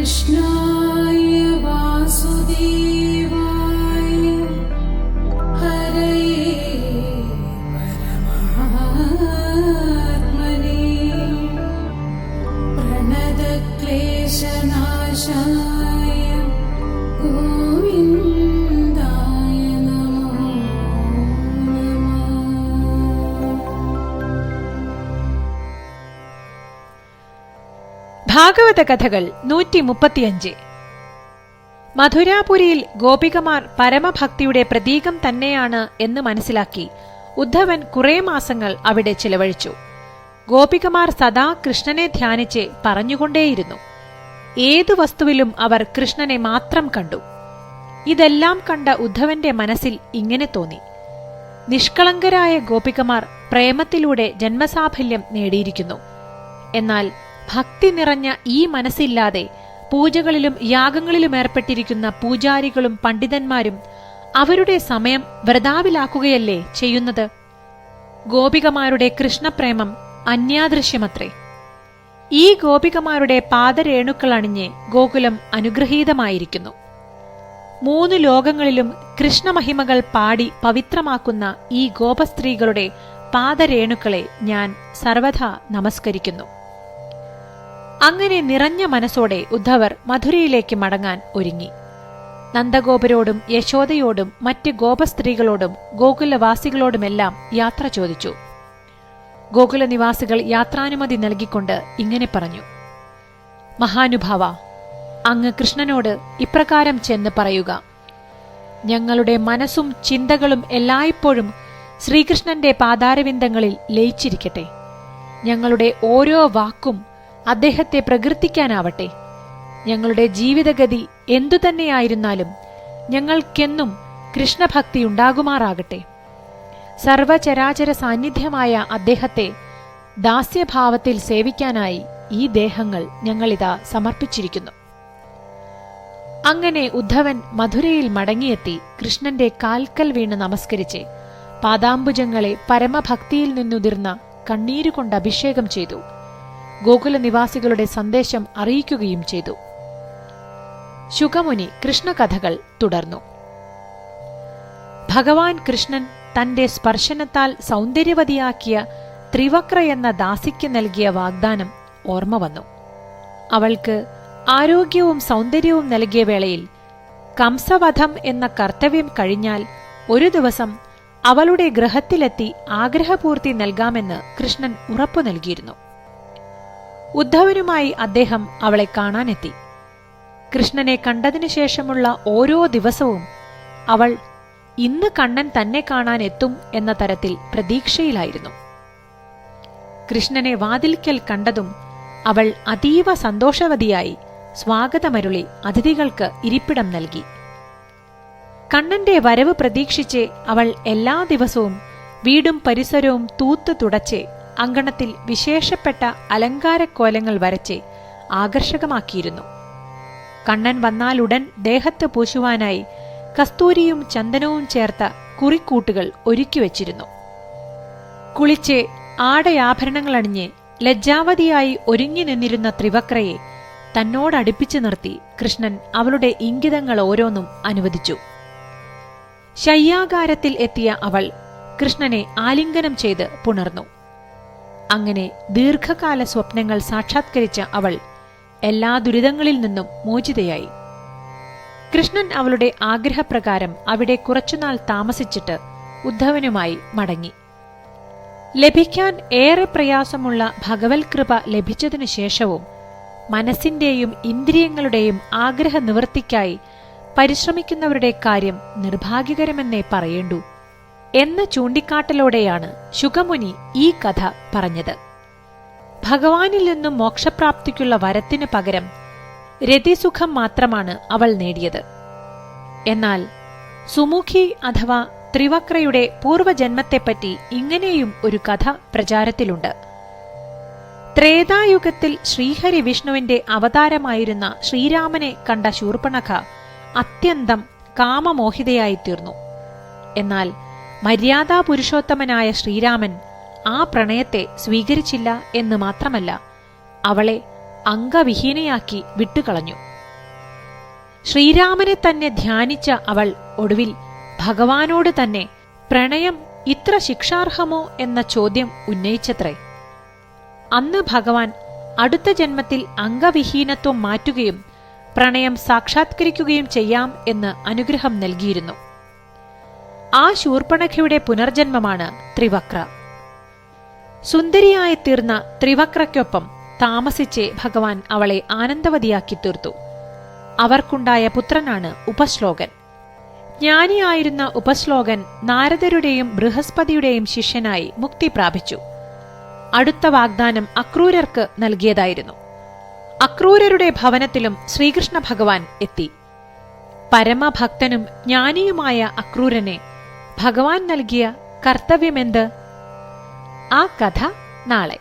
कृष्णाय वासुदेव ഭാഗവത കഥകൾ നൂറ്റി മുപ്പത്തിയഞ്ച് മധുരാപുരിയിൽ ഗോപികമാർ പരമഭക്തിയുടെ പ്രതീകം തന്നെയാണ് എന്ന് മനസ്സിലാക്കി ഉദ്ധവൻ കുറേ മാസങ്ങൾ അവിടെ ചിലവഴിച്ചു. ഗോപികമാർ സദാ കൃഷ്ണനെ ധ്യാനിച്ച് പറഞ്ഞുകൊണ്ടേയിരുന്നു. ഏതു വസ്തുവിലും അവർ കൃഷ്ണനെ മാത്രം കണ്ടു. ഇതെല്ലാം കണ്ട ഉദ്ധവന്റെ മനസ്സിൽ ഇങ്ങനെ തോന്നി. നിഷ്കളങ്കരായ ഗോപികമാർ പ്രേമത്തിലൂടെ ജന്മസാഫല്യം നേടിയിരിക്കുന്നു. എന്നാൽ ഭക്തി നിറഞ്ഞ ഈ മനസ്സില്ലാതെ പൂജകളിലും യാഗങ്ങളിലും ഏർപ്പെട്ടിരിക്കുന്ന പൂജാരികളും പണ്ഡിതന്മാരും അവരുടെ സമയം വ്രതാവിലാക്കുകയല്ലേ ചെയ്യുന്നത്? ഗോപികമാരുടെ കൃഷ്ണപ്രേമം അന്യാദൃശ്യമത്രേ. ഈ ഗോപികമാരുടെ പാദരേണുക്കൾ അണിഞ്ഞ് ഗോകുലം അനുഗ്രഹീതമായിരിക്കുന്നു. മൂന്ന് ലോകങ്ങളിലും കൃഷ്ണമഹിമകൾ പാടി പവിത്രമാക്കുന്ന ഈ ഗോപസ്ത്രീകളുടെ പാദരേണുക്കളെ ഞാൻ സർവഥ നമസ്കരിക്കുന്നു. അങ്ങനെ നിറഞ്ഞ മനസ്സോടെ ഉദ്ധവർ മധുരയിലേക്ക് മടങ്ങാൻ ഒരുങ്ങി. നന്ദഗോപരോടും യശോദയോടും മറ്റ് ഗോപസ്ത്രീകളോടും ഗോകുലവാസികളോടുമെല്ലാം യാത്ര ചോദിച്ചു. ഗോകുലനിവാസികൾ യാത്രാനുമതി നൽകിക്കൊണ്ട് ഇങ്ങനെ പറഞ്ഞു. മഹാനുഭാവ അങ്ങ് കൃഷ്ണനോട് ഇപ്രകാരം ചെന്ന് പറയുക. ഞങ്ങളുടെ മനസ്സും ചിന്തകളും എല്ലായ്പ്പോഴും ശ്രീകൃഷ്ണന്റെ പാതാരവിന്ദങ്ങളിൽ ലയിച്ചിരിക്കട്ടെ. ഞങ്ങളുടെ ഓരോ വാക്കും അദ്ദേഹത്തെ പ്രകീർത്തിക്കാനാവട്ടെ. ഞങ്ങളുടെ ജീവിതഗതി എന്തുതന്നെയായിരുന്നാലും ഞങ്ങൾക്കെന്നും കൃഷ്ണഭക്തി ഉണ്ടാകുമാറാകട്ടെ. സർവചരാചര സാന്നിധ്യമായ അദ്ദേഹത്തെ ദാസ്യഭാവത്തിൽ സേവിക്കാനായി ഈ ദേഹങ്ങൾ ഞങ്ങളിതാ സമർപ്പിച്ചിരിക്കുന്നു. അങ്ങനെ ഉദ്ധവൻ മധുരയിൽ മടങ്ങിയെത്തി കൃഷ്ണന്റെ കാൽക്കൽ വീണ് നമസ്കരിച്ച് പാദാംബുജങ്ങളെ പരമഭക്തിയിൽ നിന്നുതിർന്ന കണ്ണീരുകൊണ്ട് അഭിഷേകം ചെയ്തു. ഗോകുല നിവാസികളുടെ സന്ദേശം അറിയിക്കുകയും ചെയ്തു. ശുഖമുനി കൃഷ്ണകഥകൾ തുടർന്നു. ഭഗവാൻ കൃഷ്ണൻ തന്റെ സ്പർശനത്താൽ സൗന്ദര്യവതിയാക്കിയ ത്രിവക്ര എന്ന ദാസിക്ക് നൽകിയ വാഗ്ദാനം ഓർമ്മ വന്നു. അവൾക്ക് ആരോഗ്യവും സൗന്ദര്യവും നൽകിയ വേളയിൽ കംസവധം എന്ന കർത്തവ്യം കഴിഞ്ഞാൽ ഒരു ദിവസം അവളുടെ ഗ്രഹത്തിലെത്തി ആഗ്രഹപൂർത്തി നൽകാമെന്ന് കൃഷ്ണൻ ഉറപ്പു നൽകിയിരുന്നു. ഉദ്ധവനുമായി അദ്ദേഹം അവളെ കാണാനെത്തി. കൃഷ്ണനെ കണ്ടതിനു ശേഷമുള്ള ഓരോ ദിവസവും അവൾ ഇന്ന് കണ്ണൻ തന്നെ കാണാൻ എത്തും എന്ന തരത്തിൽ പ്രതീക്ഷയിലായിരുന്നു. കൃഷ്ണനെ വാതിൽക്കൽ കണ്ടതും അവൾ അതീവ സന്തോഷവതിയായി സ്വാഗതമരുളി അതിഥികൾക്ക് ഇരിപ്പിടം നൽകി. കണ്ണന്റെ വരവ് പ്രതീക്ഷിച്ച് അവൾ എല്ലാ ദിവസവും വീടും പരിസരവും തൂത്തു തുടച്ച് അങ്കണത്തിൽ വിശേഷപ്പെട്ട അലങ്കാരക്കോലങ്ങൾ വരച്ച് ആകർഷകമാക്കിയിരുന്നു. കണ്ണൻ വന്നാലുടൻ ദേഹത്ത് പൂശുവാനായി കസ്തൂരിയും ചന്ദനവും ചേർത്ത കുറിക്കൂട്ടുകൾ ഒരുക്കിവച്ചിരുന്നു കുളിച്ച് ആടയാഭരണങ്ങളണിഞ്ഞ് ലജ്ജാവതിയായി ഒരുങ്ങി നിന്നിരുന്ന ത്രിവക്രയെ തന്നോടടുപ്പിച്ചു നിർത്തി കൃഷ്ണൻ അവളുടെ ഇംഗിതങ്ങൾ ഓരോന്നും അനുവദിച്ചു. ശയ്യാകാരത്തിൽ എത്തിയ അവൾ കൃഷ്ണനെ ആലിംഗനം ചെയ്ത് പുണർന്നു. അങ്ങനെ ദീർഘകാല സ്വപ്നങ്ങൾ സാക്ഷാത്കരിച്ച അവൾ എല്ലാ ദുരിതങ്ങളിൽ നിന്നും മോചിതയായി. കൃഷ്ണൻ അവളുടെ ആഗ്രഹപ്രകാരം അവിടെ കുറച്ചുനാൾ താമസിച്ചിട്ട് ഉദ്ധവനുമായി മടങ്ങി. ലഭിക്കാൻ ഏറെ പ്രയാസമുള്ള ഭഗവത് കൃപ ലഭിച്ചതിനു ശേഷവും മനസ്സിന്റെയും ഇന്ദ്രിയങ്ങളുടെയും ആഗ്രഹ നിവൃത്തിക്കായി പരിശ്രമിക്കുന്നവരുടെ കാര്യം നിർഭാഗ്യകരമെന്നേ പറയേണ്ടൂ. എന്ന ചൂണ്ടിക്കാട്ടലോടെയാണ് ശുഗമുനി ഈ കഥ പറഞ്ഞത്. ഭഗവാനിൽ നിന്നും മോക്ഷപ്രാപ്തിക്കുള്ള വരത്തിനു പകരം രതിസുഖം മാത്രമാണ് അവൾ നേടിയത്. എന്നാൽ സുമുഖി അഥവാ ത്രിവക്രയുടെ പൂർവജന്മത്തെപ്പറ്റി ഇങ്ങനെയും ഒരു കഥ പ്രചാരത്തിലുണ്ട്. ത്രേതായുഗത്തിൽ ശ്രീഹരി വിഷ്ണുവിന്റെ അവതാരമായിരുന്ന ശ്രീരാമനെ കണ്ട ശൂർപ്പണഖ അത്യന്തം കാമമോഹിതയായിത്തീർന്നു. എന്നാൽ മര്യാദാ പുരുഷോത്തമനായ ശ്രീരാമൻ ആ പ്രണയത്തെ സ്വീകരിച്ചില്ല എന്ന് മാത്രമല്ല അവളെ അംഗവിഹീനയാക്കി വിട്ടുകളഞ്ഞു. ശ്രീരാമനെ തന്നെ ധ്യാനിച്ച അവൾ ഒടുവിൽ ഭഗവാനോട് തന്നെ പ്രണയം ഇത്ര ശിക്ഷാർഹമോ? എന്ന ചോദ്യം ഉന്നയിച്ചത്രേ. അന്ന് ഭഗവാൻ അടുത്ത ജന്മത്തിൽ അംഗവിഹീനത്വം മാറ്റുകയും പ്രണയം സാക്ഷാത്കരിക്കുകയും ചെയ്യാം എന്ന് അനുഗ്രഹം നൽകിയിരുന്നു. ആ ശൂർപ്പണഖയുടെ പുനർജന്മമാണ് ത്രിവക്ര. സുന്ദരിയായി തീർന്ന ത്രിവക്രയ്ക്കൊപ്പം താമസിച്ച് ഭഗവാൻ അവളെ ആനന്ദവതിയാക്കി തീർത്തു. അവർക്കുണ്ടായ പുത്രനാണ് ഉപശ്ലോകൻ. ജ്ഞാനിയായിരുന്ന ഉപശ്ലോകൻ നാരദരുടെയും ബൃഹസ്പതിയുടെയും ശിഷ്യനായി മുക്തി പ്രാപിച്ചു. അടുത്ത വാഗ്ദാനം അക്രൂരർക്ക് നൽകിയതായിരുന്നു. അക്രൂരരുടെ ഭവനത്തിലും ശ്രീകൃഷ്ണ ഭഗവാൻ എത്തി. പരമഭക്തനും ജ്ഞാനിയുമായ അക്രൂരനെ ഭഗവാൻ നൽകിയ കർത്തവ്യമെന്ത്? ആ കഥ നാളെ.